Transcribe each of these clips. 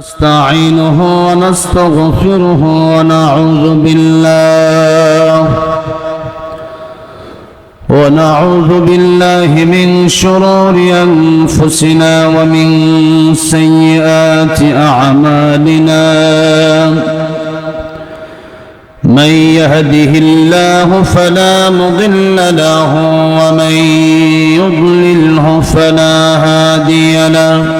نستعينه ونستغفره ونعوذ بالله. ونعوذ بالله من شرور أنفسنا ومن سيئات أعمالنا. من يهده الله فلا مضل له ومن يضلله فلا هادي له.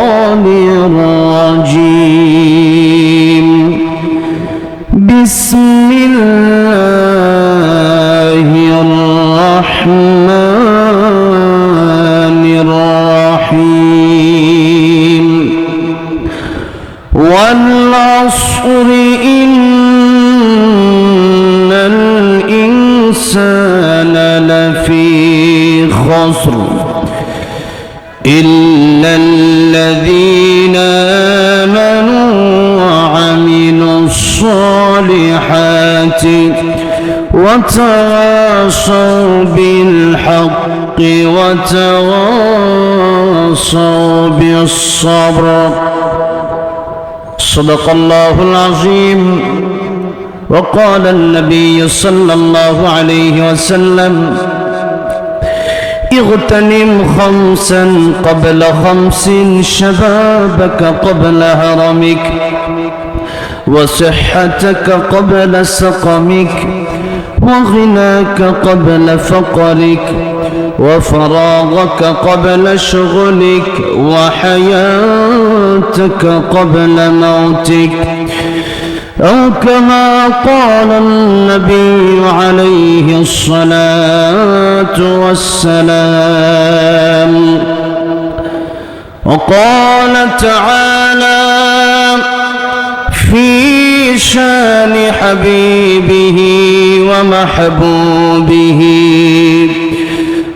وتواصوا بالصبر. صدق الله العظيم. وقال النبي صلى الله عليه وسلم اغتنم خمسا قبل خمس شبابك قبل هرمك وصحتك قبل سقمك وغناك قبل فقرك وفراغك قبل شغلك وحياتك قبل موتك. أو كما قال النبي عليه الصلاة والسلام وقال تعالى في شان حبيبه ومحبوبه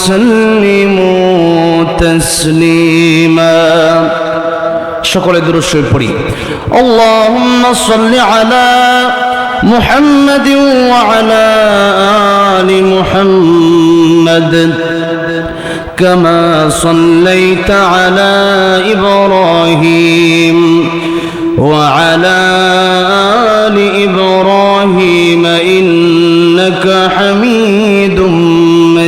وسلموا تسليما সকলে দুরুশ্বর পড়ি اللهم صل على محمد وعلى آل محمد كما صليت على إبراهيم وعلى آل إبراهيم إنك حميد مجيد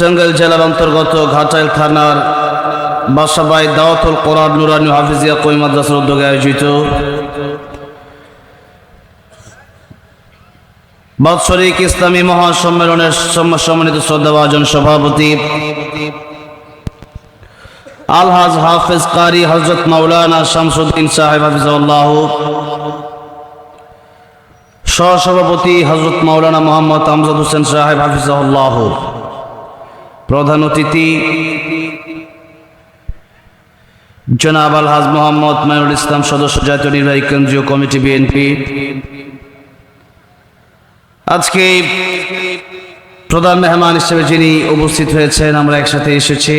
টাঙ্গাইল জেলার অন্তর্গত ঘাটাইল থানার বাসাবাই দাওয়াতুল কোরআন নুরানি হাফিজিয়া কই মাদ্রাসার উদ্যোগে আয়োজিত বাৎসরিক ইসলামী মহাসম্মেলনের সম- সম্মানিত শ্রদ্ধাভাজন সভাপতি আলহাজ হাফেজ কারি হজরত মাওলানা শামসুদ্দিন সাহেব হাফিজাউল্লাহ সহসভাপতি হজরত মাওলানা মোহাম্মদ আমজাদ হোসেন সাহেব হাফিজাউল্লাহ প্রধান অতিথি, জনাব আলহাজ মোহাম্মদ মাইনুল ইসলাম সদস্য জাতীয় নির্বাহী কেন্দ্রীয় কমিটি বিএনপি। আজকে প্রধান মেহমান হিসেবে যিনি উপস্থিত হয়েছেন, আমরা একসাথে এসেছি।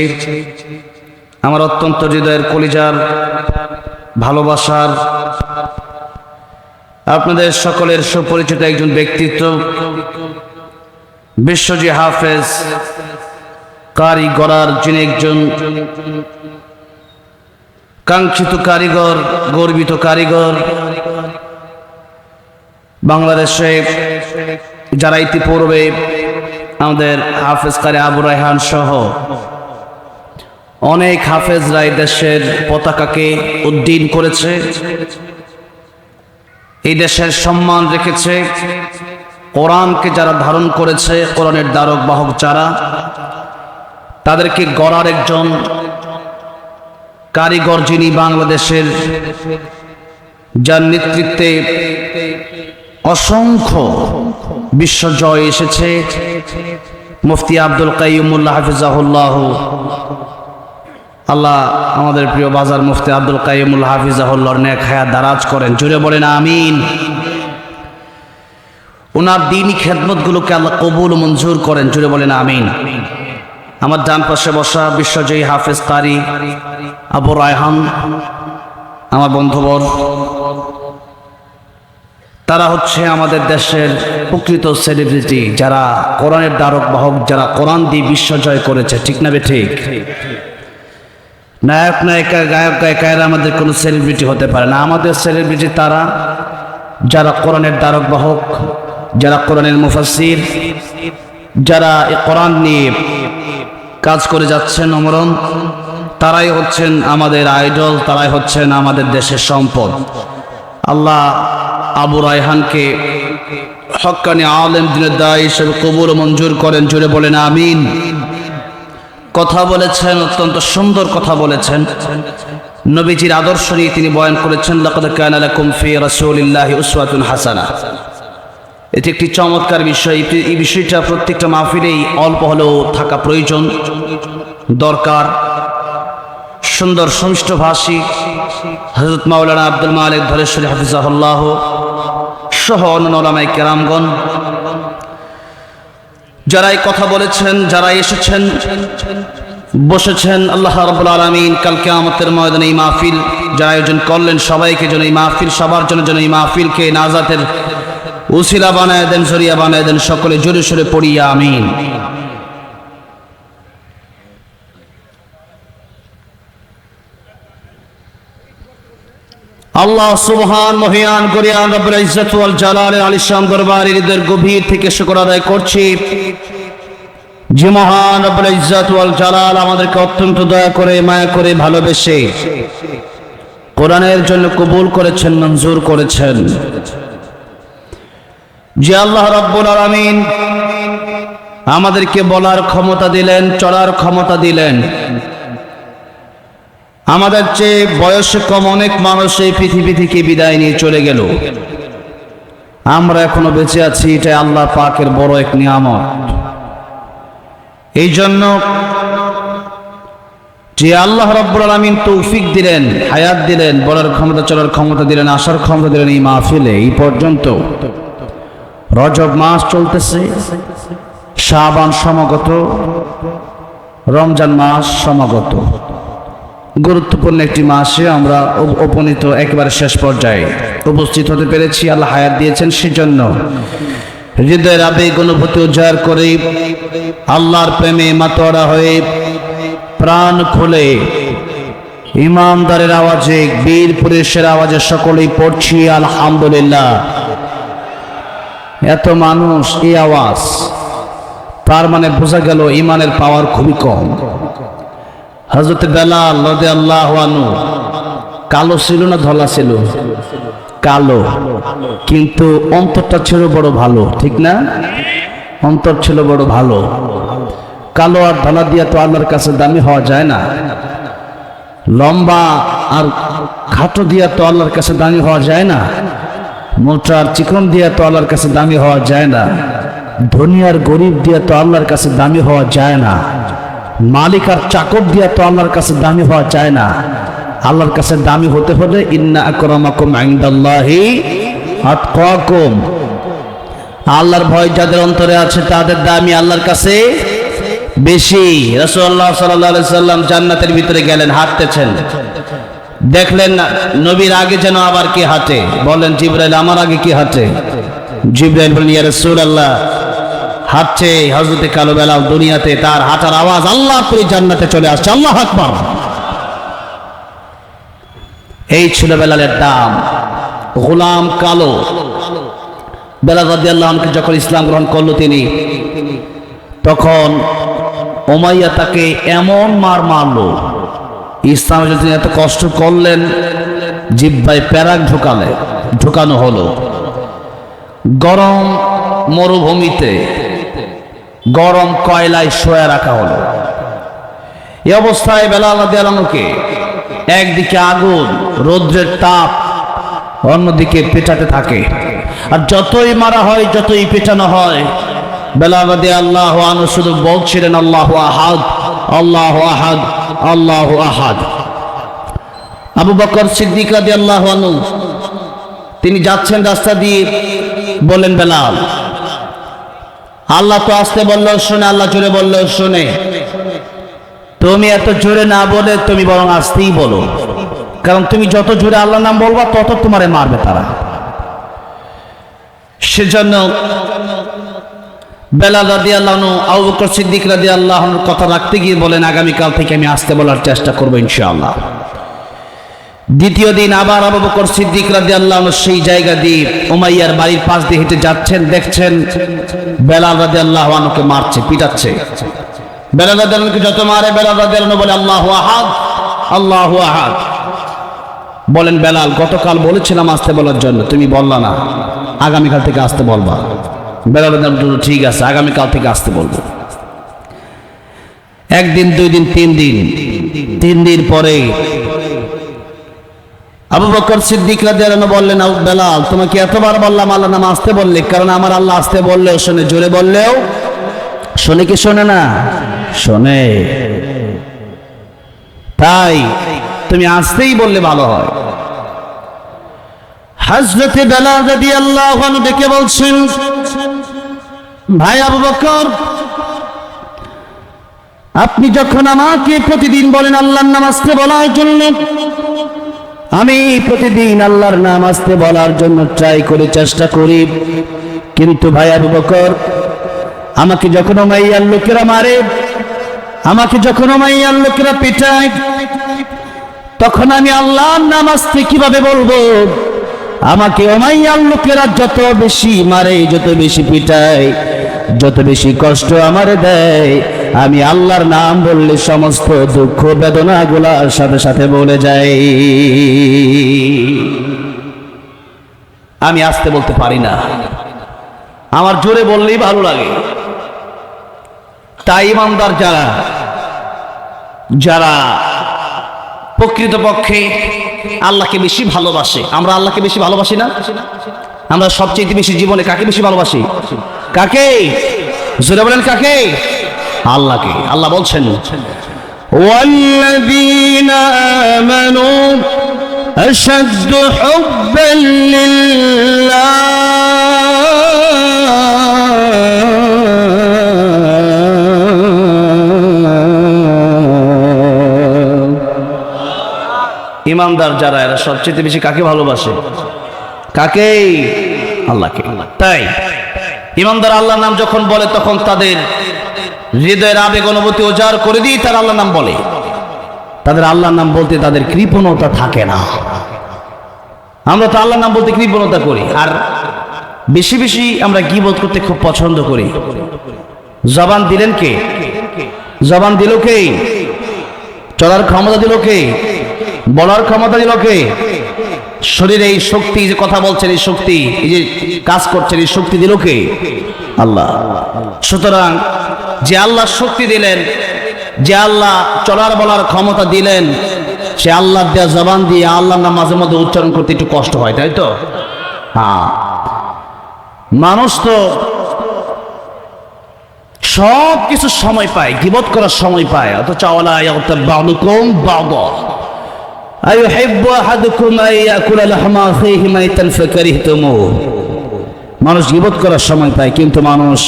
আমার অত্যন্ত হৃদয়ের কলিজার, ভালোবাসার, আপনাদের সকলের সুপরিচিত একজন ব্যক্তিত্ব, বিশ্বজি হাফেজ কারি গড়ার যিনি একজন কাঙ্ক্ষিত কারিগর, গর্বিত কারিগর, বাংলাদেশে যারা ইতিপূর্বে আমাদের হাফেজ কারি আবু রায়হান সহ অনেক হাফেজরা দেশের পতাকাকে উদ্দিন করেছে, এই দেশের সম্মান রেখেছে, কোরআনকে যারা ধারণ করেছে, কোরআনের দ্বারক বাহক যারা তাদেরকে গড়ার একজন কারিগর যিনি বাংলাদেশের, যার নেতৃত্বে অসংখ্য বিশ্বজয় এসেছে, মুফতি আব্দুল কাইমুল্লাহ হাফিজাহুল্লাহ। আল্লাহ আমাদের প্রিয় বাজার মুফতি আব্দুল কাইমুল হাফিজাহুল্লাহর নেক হায়াত দারাজ করেন। জুড়ে বলেন আমিন। ওনার দিনই খেদমতগুলোকে আল্লাহ কবুল মঞ্জুর করেন। জুড়ে বলেন আমিন। আমার ডান পাশে বসা বিশ্বজয়ী হাফেজ কারি আবু রায়হান, আমার বন্ধুবর। তারা হচ্ছে আমাদের দেশের প্রকৃত সেলিব্রিটি যারা কোরআনের দ্বারক বাহক, যারা কোরআন দিয়ে বিশ্বজয় করেছে, ঠিক না ঠিক? নায়ক, নায়িকা, গায়ক গায়িকারা আমাদের কোনো সেলিব্রিটি হতে পারে না। আমাদের সেলিব্রিটি তারা, যারা কোরআনের দ্বারক বাহক, যারা কোরআনের মুফাসির যারা কোরআন নিয়ে কাজ করে যাচ্ছেন অমরণ তারাই হচ্ছেন আমাদের আইডল, তারাই হচ্ছেন আমাদের দেশের সম্পদ। আল্লাহ আবু রায়হানকে হক্কানি আলেম দিনের দায় হিসেবে কবুল ও মঞ্জুর করেন জুড়ে বলেন আমিন। কথা বলেছেন, অত্যন্ত সুন্দর কথা বলেছেন। নবীজির আদর্শ নিয়ে তিনি বয়ান করেছেন, লাকাদ কানা লাকুম ফি রাসূলিল্লাহি উসওয়াতুন হাসানা। এটি একটি চমৎকার বিষয়। এই- বিষয়টা প্রত্যেকটা মাহফিলেই অল্প হলেও থাকা প্রয়োজন। দরকার। সুন্দর সুমিষ্ট ভাষী হজরত মাওলানা আব্দুল মালিক ধরেশ্বরী হাফিজাহুল্লাহ সহ অন্যান্য ওলামাই কেরামগণ। যারা এই কথা বলেছেন, যারা এসেছেন, বসেছেন, আল্লাহ রবুল আলমিন কালকে আমাদের ময়দানে এই মাহফিল যারা আয়োজন করলেন, সবাইকে যেন এই মাহফিল, সবার জন্য যেন এই মাহফিলকে নাজাতের উসিলা বানায় দেন সরিয়া বানায় দেন, সকলে জোরে সোরে পড়িয়া আমিন। আল্লাহ সুবহান মহিয়ান করিয়ান, রব্বুল ইজ্জত ওয়াল জালালের আলিশান দরবারে হৃদয়ের গভীর থেকে শুকর আদায় করছি। যে মহান রব্বুল ইজ্জত ওয়াল জালাল, আমাদেরকে অত্যন্ত দয়া করে, মায়া করে ভালোবেসে। কোরআনের জন্য কবুল করেছেন, মঞ্জুর করেছেন। যে আল্লাহ রব্বুল আলামিন আমাদেরকে বলার ক্ষমতা দিলেন, চলার ক্ষমতা দিলেন। আমাদের চেয়ে বয়সে কম অনেক মানুষ এই পৃথিবী থেকে বিদায় নিয়ে চলে গেল। আমরা এখনও বেঁচে আছি এটা আল্লাহ পাকের বড় এক নিয়ামত। এই জন্য যে আল্লাহ রব্বুল আলমিন তৌফিক দিলেন, হায়াত দিলেন, বলার ক্ষমতা, চলার ক্ষমতা দিলেন, আসার ক্ষমতা দিলেন এই মাহফিলে, এই পর্যন্ত। রজব মাস চলতেছে, শাবান সমাগত, রমজান মাস সমাগত। গুরুত্বপূর্ণ একটি মাসে আমরা উপনীত একেবারে শেষ পর্যায়ে উপস্থিত হতে পেরেছি। আল্লাহ হায়াত দিয়েছেন সেজন্য। হৃদয়ের আবেগ অনুভূতি উজাড় করে আল্লাহর প্রেমে মাতোয়ারা হয়ে প্রাণ খুলে ইমানদারের আওয়াজে বীর পুরুষের আওয়াজে সকলেই পড়ছি, আলহামদুলিল্লাহ। এত মানুষ এই আওয়াজ, তার মানে বোঝা গেল ইমানের পাওয়ার খুবই কম। হজরত বেলাল লদে আল্লাহ কালো ছিল না ধলা ছিল? কালো। কিন্তু অন্তরটা ছিল বড় ভালো, ঠিক না? অন্তর ছিল বড় ভালো। কালো আর ধলা দিয়া তো আল্লাহর কাছে দামি হওয়া যায় না। লম্বা আর খাটো দিয়া তো আল্লাহর কাছে দামি হওয়া যায় না। মোটা আর চিকন দিয়া তো আল্লাহর কাছে দামি হওয়া যায় না। ধনী আর গরিব দিয়া তো আল্লাহর কাছে দামি হওয়া যায় না। মালিক আর চাকর দিয়া তো আল্লাহর কাছে দামি হওয়া যায় না। আল্লাহর কাছে দামি হতে হলে ইন্না আকরামাকুম ইনদাল্লাহি আতকাকুম। আল্লাহর ভয় যাদের অন্তরে আছে তাদের দামি আল্লাহর কাছে বেশি। রাসূলুল্লাহ সাল্লাল্লাহু আলাইহি সাল্লাম জান্নাতের ভিতরে গেলেন, হাঁটতেছেন। দেখলেন নবীর আগে যেন আবার কি হাঁটে? বলেন, জিব্রাইল, আমার আগে কি হাঁটে? জিব্রাইল বলেন ইয়া রাসূলুল্লাহ, হাঁটছে হযরতে কালো বেলাল দুনিয়াতে, তার হাঁটার আওয়াজ আল্লাহ করে জান্নাতে চলে আসছে, আল্লাহ আকবার। এই ছিল বেলালের দাম। গোলাম কালো। বেলাল রাদিয়াল্লাহু আনহু যখন ইসলাম গ্রহণ করল তিনি, তখন ওমাইয়া তাকে এমন মার মারলো ইসলামে যদি এত কষ্ট করলেন, জিব্বায় প্যারাক ঢোকালে, ঢোকানো হলো। গরম মরুভূমিতে গরম কয়লায় শোয়া রাখা হলো। এই অবস্থায় বেলাল রাদিয়াল্লাহুকে একদিকে আগুন, রৌদ্রের তাপ, অন্যদিকে পেটাতে থাকে। আর যতই মারা হয়, যতই পেটানো হয় বেলাবাদে আল্লাহ আনু শুধু বলছিলেন, আল্লাহ আহাদ আল্লাহ আহাদ। আল্লাহ আহাদ। আবু বকর সিদ্দিক রাদি আল্লাহ তিনি যাচ্ছেন রাস্তা দিয়ে বলেন বেলাল, আল্লাহ তো আসতে বললেও শোনে, আল্লাহ জোরে বললেও শোনে, তুমি এত জোরে না বলে তুমি বরং আসতেই বলো। কারণ তুমি যত জোরে আল্লাহ নাম বলবা, তত তোমারে মারবে তারা। সেজন্য বেলাল রাদি আল্লাহ আবু বকর সিদ্দিক রাদি আল্লাহর কথা রাখতে গিয়ে বলেন, আগামীকাল থেকে আমি আসতে বলার চেষ্টা করব ইনশাআল্লাহ। দ্বিতীয় দিন আবার আবু বকর সিদ্দিক রাদি আল্লাহ সেই জায়গা দিয়ে উমাইয়ার বাড়ির পাশ দিয়ে হেঁটে যাচ্ছেন, দেখছেন বেলাল রাদি আল্লাহ আনুকে মারছে, পিটাচ্ছে। বেলাল রাদি আল্লাহকে যত মারে, বেলাল রাদি আল্লাহ বলে, আল্লাহ আহাদ আল্লাহ আহাদ। বলেন, বেলাল, গতকাল বলেছিলাম আসতে বলার জন্য, তুমি বললা না। আগামীকাল থেকে আসতে বলবা। রাদি আল্লাহ ঠিক আছে, আগামীকাল থেকে আসতে বলব। একদিন, দুই দিন, তিন দিন তিন দিন পরে আবু বকর সিদ্দিক বললেন আবু বেলাল, তোমাকে এতবার বললাম আল্লাহ নাম আসতে বললে, কারণ আমার আল্লাহ আসতে বললেও শোনে, জোরে বললেও শোনে কি শোনে না? শোনে। তাই তুমি আসতেই বললে ভালো হয়। হজরতে বেলাল রাদিয়াল্লাহু আনহু ডেকে বলছেন ভাই আবু বকর আপনি যখন আমাকে প্রতিদিন বলেন আল্লাহর নাম আসতে বলার জন্য, আমি প্রতিদিন আল্লাহর নাম আসতে বলার জন্য ট্রাই করে চেষ্টা করি। কিন্তু ভাই আবু বকর আমাকে যখন মাইয়ার লোকেরা মারে, আমাকে যখন মাইয়ার লোকেরা পেটায়, তখন আমি আল্লাহর নাম আসতে কীভাবে বলব? আমাকে ওমাইয়ার লোকেরা যত বেশি মারে, যত বেশি পিটায়, যত বেশি কষ্ট আমারে দেয়, আমি আল্লাহর নাম বললে সমস্ত দুঃখ বেদনা গুলার সাথে সাথে বলে যাই আমি আসতে বলতে পারি না। আমার জোরে বললেই ভালো লাগে। তাই ইমানদার যারা যারা প্রকৃতপক্ষে আল্লাহকে বেশি ভালোবাসে আমরা আল্লাহকে বেশি ভালোবাসি না আমরা সবচেয়ে বেশি জীবনে কাকে বেশি ভালোবাসি কাকে জোরে বলেন কাকে আল্লাহকে আল্লাহ বলছেন والذين آمنوا أشد حبا لله ইমানদার যারা, এরা সবচেয়ে বেশি কাকে ভালোবাসে? কাকে? আল্লাহকে। তাই ইমানদার আল্লাহ নাম যখন বলে, তখন তাদের হৃদয়ের আবেগ, অনুভূতি উজাড় করে দিয়ে তারা আল্লাহ নাম বলে। তাদের আল্লাহর নাম বলতে তাদের কৃপণতা থাকে না। আমরা তো আল্লাহর নাম বলতে কৃপণতা করি। আর বেশি বেশি আমরা গিবোধ করতে খুব পছন্দ করি। জবান দিলেন কে? জবান দিল কে? চলার ক্ষমতা দিল কে? বলার ক্ষমতা দিল কে? শরীরে এই শক্তি যে কথা বলছেন, এই শক্তি, এই যে কাজ করছেন, এই শক্তি দিল কে? আল্লাহ। সুতরাং যে আল্লাহ শক্তি দিলেন, যে আল্লাহ চলার বলার ক্ষমতা দিলেন, সে আল্লাহ দেওয়া জবান দিয়ে আল্লাহর নাম মাঝে মধ্যে উচ্চারণ করতে একটু কষ্ট হয়, তাই তো? হ্যাঁ। মানুষ তো সব কিছু সময় পায়, গিবত করার সময় পায়, অথচ আওয়ালা ইয়াগতাব বা'দুকুম মানুষ গিবত করার সময় পায়, কিন্তু মানুষ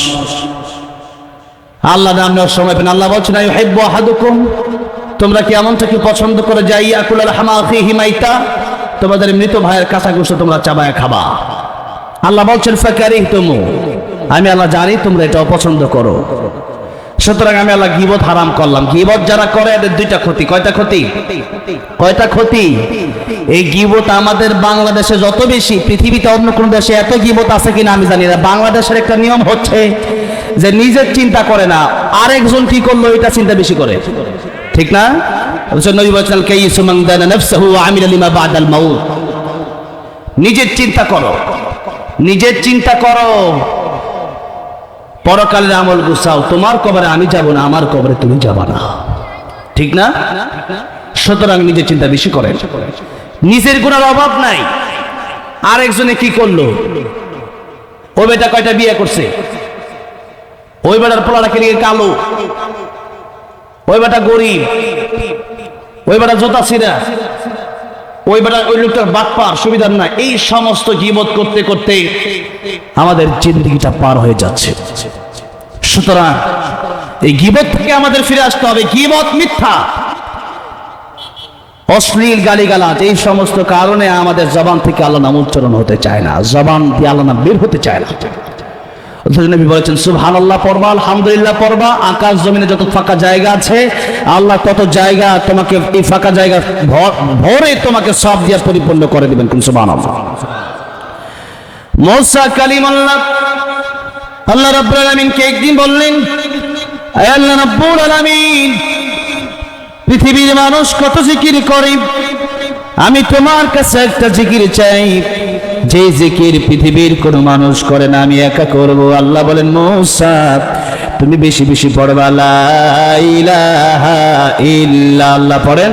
আল্লাহ নাম নেওয়ার সময় পায় না। আল্লাহ বলছেন, আইয়ুহিব্বু আহাদুকুম, তোমরা কি এমনটা কি পছন্দ করে যাই ইয়াকুলা লাহমা আখিহি মাইতা? তোমাদের মৃত ভাইয়ের কাঁচা গোশত তোমরা চাবায় খাবা। আল্লাহ বলছেন ফেকারি তুমু আমি আল্লাহ জানি তোমরা এটা অপছন্দ করো। সুতরাং আমি আল্লাহ গিবত হারাম করলাম। গিবত যারা করে, এদের দুইটা ক্ষতি। কয়টা ক্ষতি? কয়টা ক্ষতি? এই গিবত আমাদের বাংলাদেশে যত বেশি, পৃথিবীতে অন্য কোন দেশে এত গিবত আছে কিনা আমি জানি না। বাংলাদেশের একটা নিয়ম হচ্ছে যে নিজের চিন্তা করে না, আরেকজন কি করল, এটা চিন্তা বেশি করে। ঠিক না? মাউত? নিজের চিন্তা করো। নিজের চিন্তা করো। পরকালের আমল গুছাও, তোমার কবরে আমি যাব না, আমার কবরে তুমি যাবা না। ঠিক না? সুতরাং নিজের চিন্তা বেশি করেন। নিজের গুণার অভাব নাই। আরেকজনে কি করল? ও বেটা কয়টা বিয়ে করছে? ওই বেটার পোলাটাকে নিয়ে কালো। ওই বেটা গরিব। ওই বেটা জোতা ছিঁড়া। ওই বেটা ওই লোকটার বাটপার সুবিধার না এই সমস্ত গিবত করতে করতে আমাদের জিন্দগিটা পার হয়ে যাচ্ছে। সুতরাং এই গিবত থেকে আমাদের ফিরে আসতে হবে। গিবত মিথ্যা। অশ্লীল গালিগালাজ, এই সমস্ত কারণে আমাদের জবান থেকে আল্লাহ উচ্চারণ হতে চায় না। জবান দিয়ে আল্লাহ বের হতে চায় না। নবী বলেছেন আল্লাহ পড়বা, আলহামদুলিল্লাহ পড়বা, আকাশ জমিনে যত ফাঁকা জায়গা আছে, আল্লাহ জায়গা তোমাকে, এই ফাঁকা জায়গা ভরে তোমাকে সব পরিপূর্ণ করে দিবেন আল্লাহ মৌসা কালিমাল্লাহ, আল্লাহ রাব্বুল আলামিনকে একদিন বললেন আল্লাহ পৃথিবীর মানুষ কত জিকির করে, আমি তোমার কাছে একটা জিকির চাই। যে জিকির পৃথিবীর কোনো মানুষ করে না, আমি একা করব। আল্লাহ বলেন, মৌসা, তুমি বেশি বেশি পড়বা। লাইলাহা ইল্লা, আল্লাহ পড়েন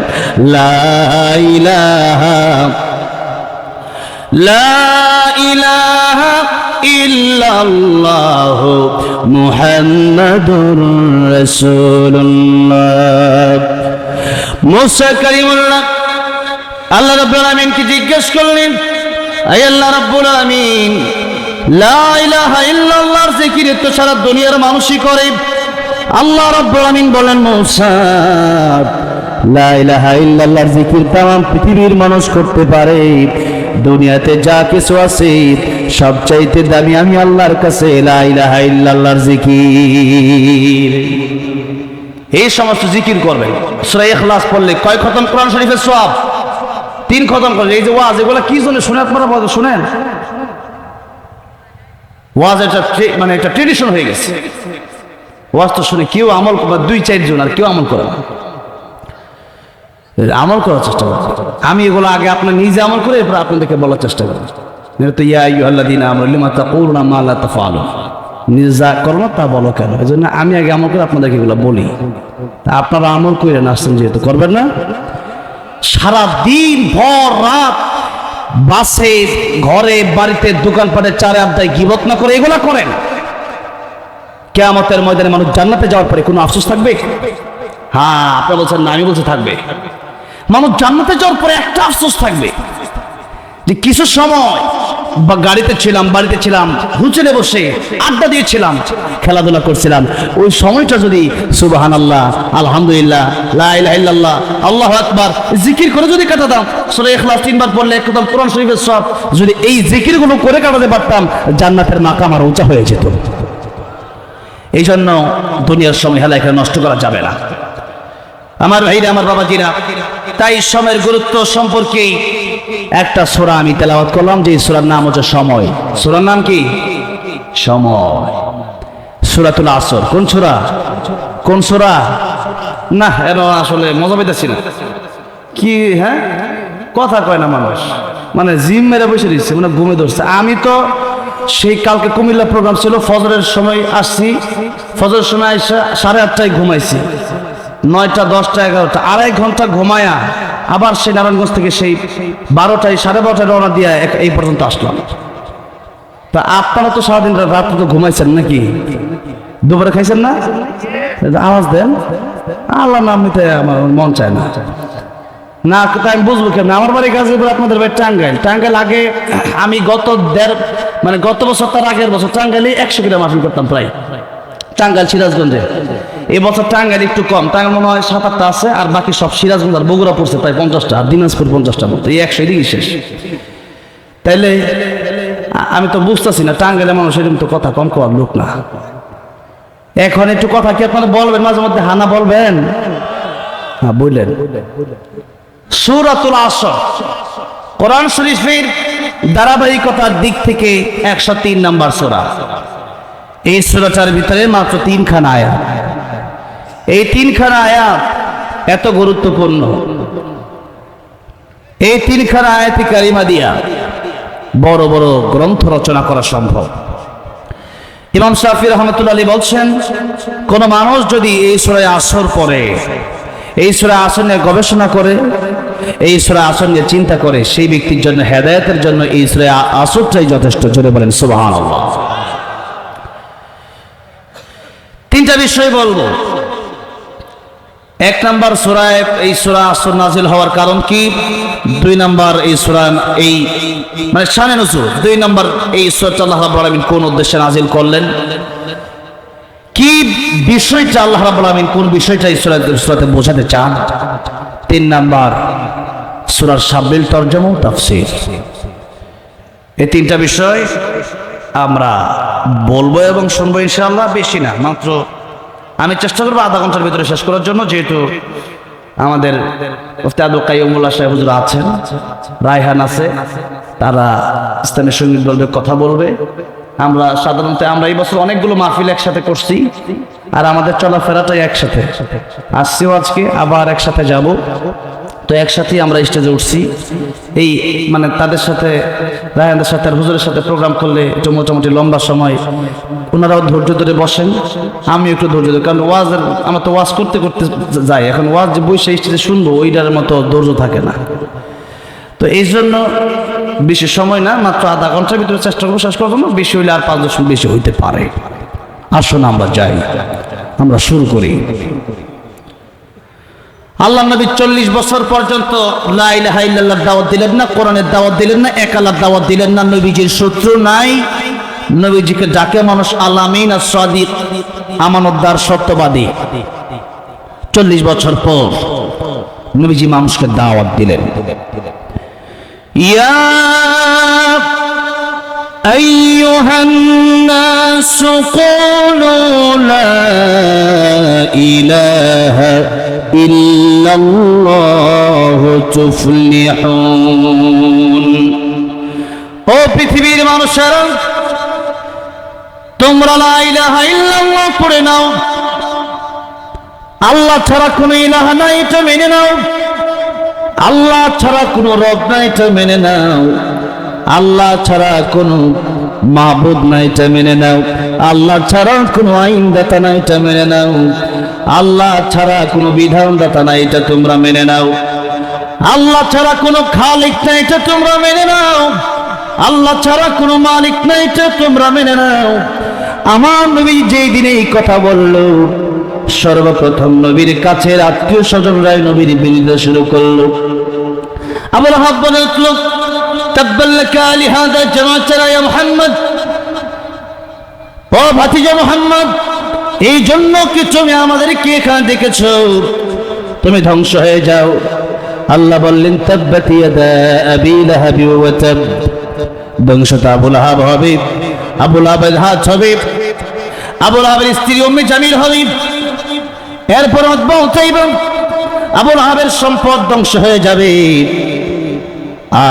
লাইলাহা লাইলাহা ইল্লাল্লাহ মুহাম্মাদুর রাসূলুল্লাহ। মুসা করিমুল্লাহ, আল্লাহ রাব্বুল কি জিজ্ঞেস করলেন? সারা দুনিয়ার মানুষই করে। আল্লাহ আলামিন বলেন পৃথিবীর মানুষ করতে পারে। দুনিয়াতে যা কিছু আছে, সবচাইতে দামি আমি আল্লাহর কাছে জিকির। এই সমস্ত জিকির করবেন। সূরা পড়লে কয় খতম? কোরআন শরীফের সওয়াব। তিন খতম করলে এই যে ওয়াজ, এগুলো কি জন্য শুনে আপনারা শুনেন? ওয়াজ এটা ট্রে- মানে একটা ট্রেডিশন হয়ে গেছে। ওয়াজ তো শুনে কেউ আমল দুই চারজন আর কেউ আমল করে না। আমল করার চেষ্টা করো আমি এগুলো আগে আপনার নিজে আমল করে এরপর আপনাদেরকে বলার চেষ্টা করি। তো, ইয়া ইউ আল্লাহ দিন আমল লিমা তা করুন মা আল্লাহ নিজে যা করো না, তা বলো কেন? এই জন্য আমি আগে আমল করে আপনাদেরকে এগুলো বলি। আপনারা আমল করে আসছেন যেহেতু, করবেন না? সারা দিন, ভর রাত বাসে, ঘরে, বাড়িতে, দোকানপাটে, চারে আড্ডায় গিবত না করে এগুলা করেন। কেয়ামতের ময়দানে মানুষ জান্নাতে যাওয়ার পরে কোনো আফসোস থাকবে? হ্যাঁ আপনি বলছেন না, আমি বলছি থাকবে। মানুষ জান্নাতে যাওয়ার পরে একটা আফসোস থাকবে। যে কিছু সময় বা গাড়িতে ছিলাম, বাড়িতে ছিলাম হুচেলে বসে আড্ডা দিয়েছিলাম, খেলাধুলা করছিলাম। ওই সময়টা যদি সুবাহান আল্লাহ আলহামদুলিল্লাহ, লা ইলাহা ইল্লাল্লাহ আকবার, জিকির করে যদি কাটাতাম, সূরা ইখলাস তিনবার পড়লে একদম কোরআন শরীফের সব, যদি এই জিকিরগুলো করে কাটাতে পারতাম, জান্নাতের মাকাম আর উঁচা হয়ে যেত। এই জন্য দুনিয়ার সময় হেলা এখানে নষ্ট করা যাবে না। আমার ভাইরা, আমার বাবাজিরা, তাই সময়ের গুরুত্ব সম্পর্কে একটা সোরা আমি তেলাওয়াত করলাম যে সোরার নাম হচ্ছে সময়। সোরার নাম কি? সময়। সুরাতুল আসর। কোন সুরা? কোন সুরা? না, এর আসলে মজা পেতেছি না। কি হ্যাঁ? কথা কয় না মানুষ। মানে জিম মেরে বসে দিচ্ছে মানে ঘুমে ধরছে। আমি তো সেই কালকে কুমিল্লা প্রোগ্রাম ছিল, ফজরের সময় আসছি। ফজরের সময় সাড়ে আটটায় ঘুমাইছি। নয়টা, দশটা, এগারোটা, আড়াই ঘণ্টা ঘুমায়া আবার সেই নারায়ণগঞ্জ থেকে সেই বারোটায়, সাড়ে বারোটায় রওনা দিয়ে এই পর্যন্ত আসলাম। তা আপনারা তো সারাদিন রাত তো ঘুমাইছেন নাকি? দুপুরে খাইছেন না? আওয়াজ দেন। আল্লাহ নাম নিতে আমার মন চায় না। না তাই আমি বুঝব কেমন? আমার বাড়ি গাজীপুর আপনাদের বাড়ি টাঙ্গাইল। টাঙ্গাইল আগে আমি গত দেড় মানে গত বছর, তার আগের বছর টাঙ্গাইলে একশো কিলো মাফিল করতাম প্রায়। টাঙ্গাইল সিরাজগঞ্জে। এই বছর টাঙ্গাইল একটু কম। টাঙ্গাইল মনে হয় সাত, আটটা আছে, আর বাকি সব সিরাজগঞ্জ আর বগুড়া পড়ছে প্রায় পঞ্চাশটা, আর দিনাজপুর পঞ্চাশটা মতো এই একশো এদিকে শেষ। তাইলে, আমি তো বুঝতেছি না টাঙ্গাইলে মানুষ এরকম তো কথা কম কম লোক না। এখন একটু কথা কি আপনারা বলবেন, মাঝে মধ্যে হানা বলবেন? হ্যাঁ বললেন। সুরাতুল আসর। কোরআন শরীফের ধারাবাহিকতার দিক থেকে একশো তিন নম্বর সুরা। এই সুরাটার ভিতরে মাত্র তিনখানা আয়াত। এই তিনখানা আয়াত এত গুরুত্বপূর্ণ। এই তিনখানা আয়াতি কারিমা দিয়া বড় বড় গ্রন্থ রচনা করা সম্ভব। ইমাম শাফি রহমতুল্লাহ আলী বলছেন, কোন মানুষ যদি এই সুরায় আসর পড়ে, এই সুরা আসর নিয়ে গবেষণা করে, এই সুরা আসর নিয়ে চিন্তা করে, সেই ব্যক্তির জন্য হেদায়তের জন্য এই সুরা আসরটাই যথেষ্ট। জোরে বলেন সুবাহ তিনটা বিষয় বলব। এক নাম্বার সুরায় এই সুরা আসর নাজিল হওয়ার কারণ কি? দুই নাম্বার এই সুরা, এই মানে শানে নজুর দুই নাম্বার এই সুরাটা আল্লাহ রাব্বুল আলামিন কোন উদ্দেশ্যে নাজিল করলেন? কি বিষয়টা আল্লাহ রাব্বুল আলামিন কোন বিষয়টা এই সূরা সূরাতে বোঝাতে চান? তিন নাম্বার সূরার শাব্বিল তরজমা ও তাফসীর। এই তিনটা বিষয় আমরা বলব এবং শুনব ইনশাআল্লাহ, বেশি না, মাত্র আমি চেষ্টা করব আধা ঘণ্টার ভিতরে শেষ করার জন্য, যেহেতু আমাদের আছেন, রায়হান আছে, তারা ইসলামী সংগীত বলবে কথা বলবে। আমরা সাধারণত আমরা এই বছর অনেকগুলো মাহফিল একসাথে করছি, আর আমাদের চলাফেরাটাই একসাথে। আসছিও আজকে, আবার একসাথে যাব। তো একসাথেই আমরা স্টেজে উঠছি। এই মানে তাদের সাথে, রায়হানদের সাথে আর হুজুরের সাথে প্রোগ্রাম করলে একটু মোটামুটি লম্বা সময়। ওনারাও ধৈর্য ধরে বসেন আমি একটু ধৈর্য ধরে। কারণ ওয়াজের, আমরা তো ওয়াজ করতে করতে যাই, এখন ওয়াজ যে বসে স্টেজে শুনব, ওইটার মতো ধৈর্য থাকে না। তো এই জন্য বেশি সময় না, মাত্র আধা ঘণ্টার ভিতরে চেষ্টা করব, শেষ করব বেশি হইলে আর পাঁচ দশ বেশি হইতে পারে। আসুন আমরা যাই, আমরা শুরু করি। আল্লাহ নবী চল্লিশ বছর পর্যন্ত লা ইলাহা ইল্লাল্লাহর দাওয়াত দিলেন না কোরআনের দাওয়াত দিলেন না এক আল্লাহর দাওয়াত দিলেন না নবীজির শত্রু নাই নবীজিকে ডাকে মানুষ আলামিন আর সাদিক আমানতদার সত্যবাদী চল্লিশ বছর পর নবীজি মানুষকে দাওয়াত দিলেন ইয়া أيها الناس قولوا لا إله إلا الله تفلحون ও পৃথিবীর মানুষেরা তোমরা লা ইলাহা ইল্লাল্লাহ পড়ে নাও আল্লাহ ছাড়া কোনো ইলাহা নাই এটা মেনে নাও আল্লাহ ছাড়া কোনো রব নাই এটা মেনে নাও আল্লাহ ছাড়া কোনো মাহবুদ নাই এটা মেনে নাও আল্লাহ ছাড়া কোনো আইনদাতা নাই এটা মেনে নাও আল্লাহ ছাড়া কোনো বিধানদাতা নাই, এটা তোমরা মেনে নাও। আল্লাহ ছাড়া কোনো খালিক নাই, এটা তোমরা মেনে নাও। আল্লাহ ছাড়া কোনো মালিক নাই, এটা তোমরা মেনে নাও। আমার নবী যেই দিনে এই কথা বলল, সর্বপ্রথম নবীর কাছের আত্মীয় স্বজনরাই নবীর বিরুদ্ধে শুরু করল। আবুল হাব বলে উঠল তাব্বাল্লাকা লিহাদা জামাতারা ইয়া মুহাম্মদ। ও ভাতিজা মুহাম্মদ এই জন্য কি তুমি আমাদেরকে এখানে দেখেছ? তুমি ধ্বংস হয়ে যাও। আল্লাহ বললেন ধ্বংসটা আবুল আহাব হবে আবুল আহাবের হাত হবে আবুল আহাবের স্ত্রী উম্মে জামিল হবে। এরপর আবুল আহাবের সম্পদ ধ্বংস হয়ে যাবে।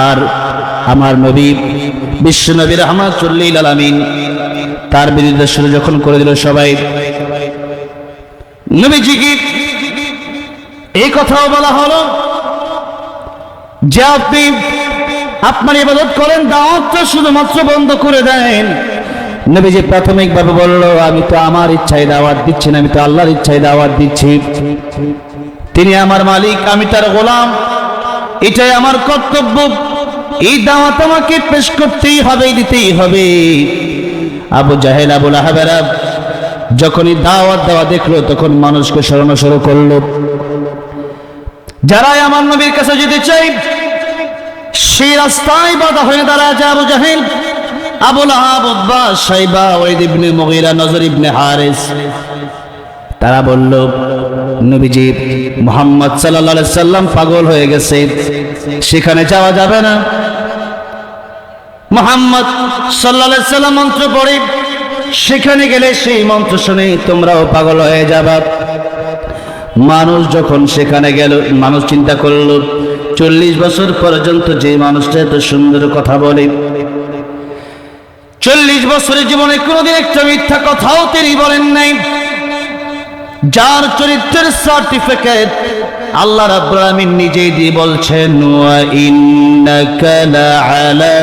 আর আমার নবী বিশ্ব নবী রহমাতুল্লিল আলামিন তার বিরুদ্ধে শুরু যখন করে দিল সবাই। নবীজি কি এই কথাও বলা হলো যে আপনি আপনার ইবাদত করেন, দাওয়াতটা শুধুমাত্র বন্ধ করে দেন। নবীজি প্রাথমিকভাবে বলল, আমি তো আমার ইচ্ছায় দাওয়াত দিচ্ছি না, আমি তো আল্লাহর ইচ্ছায় দাওয়াত দিচ্ছি। তিনি আমার মালিক, আমি তার গোলাম। এটাই আমার কর্তব্য। এই দাওয়াত আমাকে পেশ করতেই হবে, দিতেই হবে। আবু জাহেল আবুল আহাবেরা যখনই দাওয়াত দেওয়া দেখল, তখন মানুষকে স্মরণ শুরু করল। যারাই আমার নবীর কাছে যেতে চাই সেই রাস্তায় বাধা হয়ে দাঁড়ায় যে আবু জাহেল আবুল আহাব উদ্বা সাইবা, ওয়াইদ ইবনে নজর ইবনে হারিস। তারা বলল, নবীজি, মোহাম্মদ আলাইহি সাল্লাম পাগল হয়ে গেছে। সেখানে যাওয়া যাবে না। মোহাম্মদ আলাইহি সাল্লাম মন্ত্র পড়ে, সেখানে গেলে সেই মন্ত্র শুনে তোমরাও পাগল হয়ে যাবা। মানুষ যখন সেখানে গেল, মানুষ চিন্তা করল, চল্লিশ বছর পর্যন্ত যে মানুষটা এত সুন্দর কথা বলে। চল্লিশ বছরের জীবনে কোনোদিন একটা মিথ্যা কথাও তিনি বলেন নাই। যার চরিত্রের সার্টিফিকেট আল্লাহ রাব্বুল আলামিন নিজেই দিয়ে বলছেন, ওয়া ইন্নাকা লাআলা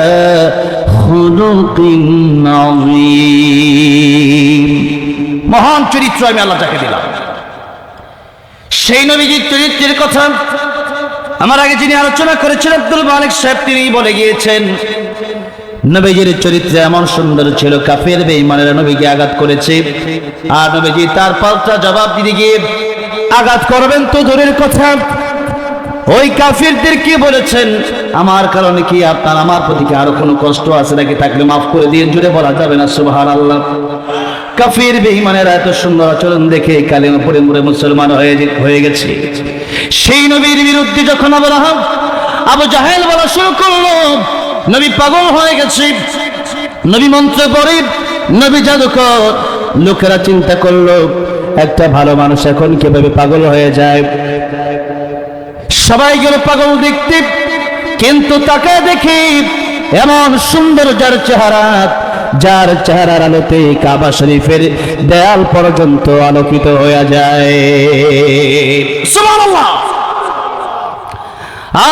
খুলুকিন আযীম। মহান চরিত্র আমি আল্লাহ তাকে দিলাম। সেই নবীজির চরিত্রের কথা আমার আগে যিনি আলোচনা করেছেন আব্দুল মালিক সাহেব, তিনি বলে গিয়েছেন, নবীজির চরিত্রে এমন সুন্দর ছিল, কাফের বেঈমানেরা নবীকে আঘাত করেছে। আর নবীজি তার পাল্টা জবাব দিতে গিয়ে আঘাত করবেন তো দূরের কথা। ওই কাফিরদের কি বলেছেন? আমার কারণে কি আপনার, আমার প্রতি কি আরও কোনো কষ্ট আছে নাকি? থাকলে মাফ করে দিয়ে জুড়ে বলা যাবে না সুবহান আল্লাহ কাফির বেঈমানেরা এত সুন্দর আচরণ দেখে কালিমা পড়ে মরে মুসলমান হয়ে হয়ে গেছে। সেই নবীর বিরুদ্ধে যখন আবু লাহাব আবু জাহেল বলা শুরু করল, নবী পাগল হয়ে গেছে। নবী মন্ত্র পড়ে, নবী জাদুকর। লোকেরা চিন্তা করল একটা ভালো মানুষ এখন কীভাবে পাগল হয়ে যায়? সবাই গেল পাগল দেখতে, কিন্তু তাকে দেখি এমন সুন্দর যার চেহারা, যার চেহারার আলোতে কাবা শরীফের দেয়াল পর্যন্ত আলোকিত হয়ে যায়।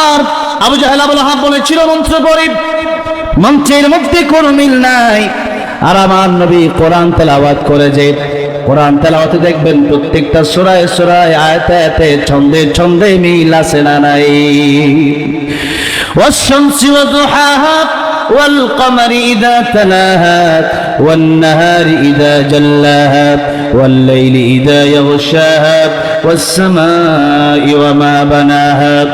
আর আবু জাহেল আবুল আহাব বলেছিল, মন্ত্র গরিব মন্ত্রের মধ্যে কোনো মিল নাই। আর আমার নবী কোরআন তেলাওয়াত করে যে কোরআন তেলাওয়াতে দেখবেন প্রত্যেকটা সূরায় সূরায় আয়াতে আয়াতে ছন্দে ছন্দে মিল আছে না নাই والشمس وضحاها والقمر إذا تلاها والنهار إذا جلاها والليل إذا يغشاها والسماء وما بناها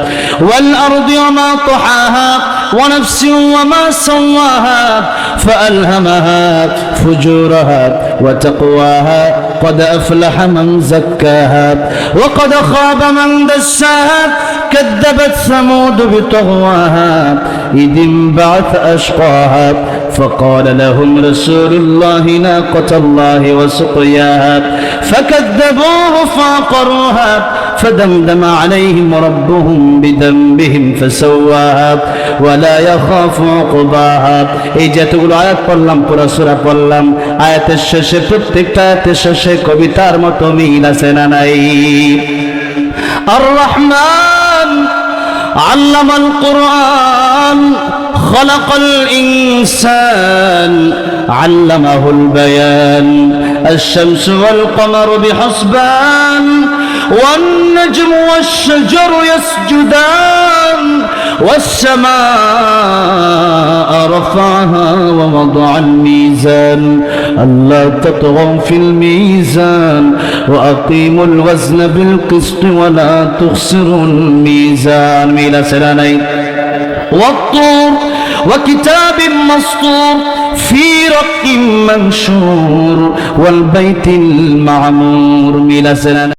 والأرض وما طحاها ونفس وما سواها فألهمها فجورها وتقواها قد أفلح من زكاها وقد خاب من دساها كذبت ثمود بطغواها إذ انبعث أشقاها. فقال لهم رسول الله ناقة الله وسقياها فكذبوه فعقروها فدمدم عليهم ربهم بذنبهم فسواها ولا يخاف عقباها এই যতগুলো আয়াত পড়লাম পুরো সূরা পড়লাম আয়াতের শেষে প্রত্যেকটা আয়াতের শেষে কবিতার মতো মিল আছে না নাই الرحمن علم القرآن خلق الإنسان علمه البيان. الشمس والقمر بحسبان والنجم والشجر يسجدان والسماء رفعها ووضع الميزان. ألا تطغوا في الميزان وأقيموا الوزن بالقسط ولا تخسروا الميزان. ميلا سلاني. والطور وكتاب مسطور في رق منشور والبيت المعمور سلاني